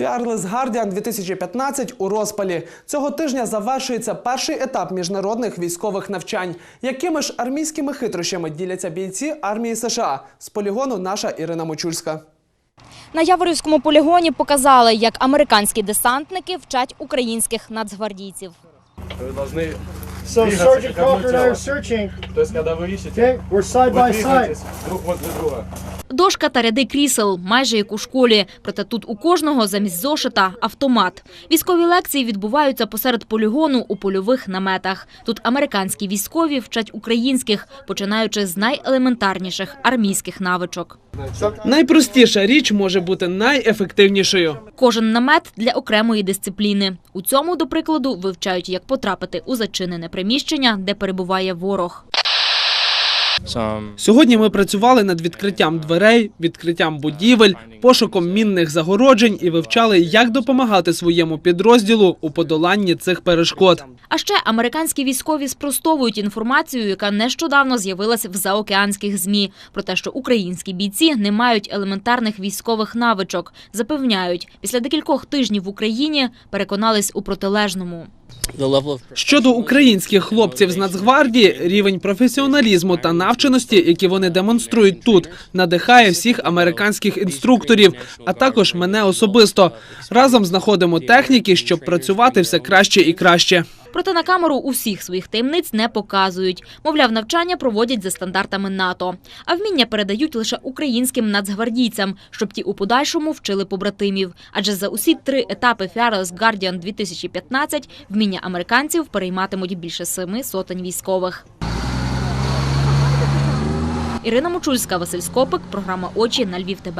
Fearless Guardian 2015 у розпалі. Цього тижня завершується перший етап міжнародних військових навчань. Якими ж армійськими хитрощами діляться бійці армії США? З полігону наша Ірина Мочульська. На Яворівському полігоні показали, як американські десантники вчать українських нацгвардійців. Вы должны So двигаться Sergeant как одно Crocker and I are тело. searching. То есть, когда вы ищете, Okay, we're side вы by side. двигаетесь друг возле друга. Дошка та ряди крісел, майже як у школі. Проте тут у кожного замість зошита – автомат. Військові лекції відбуваються посеред полігону у польових наметах. Тут американські військові вчать українських, починаючи з найелементарніших армійських навичок. Найпростіша річ може бути найефективнішою. Кожен намет для окремої дисципліни. У цьому, до прикладу, вивчають, як потрапити у зачинене приміщення, де перебуває ворог. Сьогодні ми працювали над відкриттям дверей, відкриттям будівель, пошуком мінних загороджень і вивчали, як допомагати своєму підрозділу у подоланні цих перешкод. А ще американські військові спростовують інформацію, яка нещодавно з'явилася в заокеанських змі про те, що українські бійці не мають елементарних військових навичок. Запевняють, після декількох тижнів в Україні переконались у протилежному. Щодо українських хлопців з Нацгвардії, рівень професіоналізму та навченості, які вони демонструють тут, надихає всіх американських інструкторів, а також мене особисто. Разом знаходимо техніки, щоб працювати все краще і краще. Проте на камеру усіх своїх таємниць не показують. Мовляв, навчання проводять за стандартами НАТО. А вміння передають лише українським нацгвардійцям, щоб ті у подальшому вчили побратимів. Адже за усі три етапи Fearless Guardian 2015 вміння американців перейматимуть більше семи сотень військових. Ірина Мочульська, Василь Скопик, програма Очі на Львів. ТБ.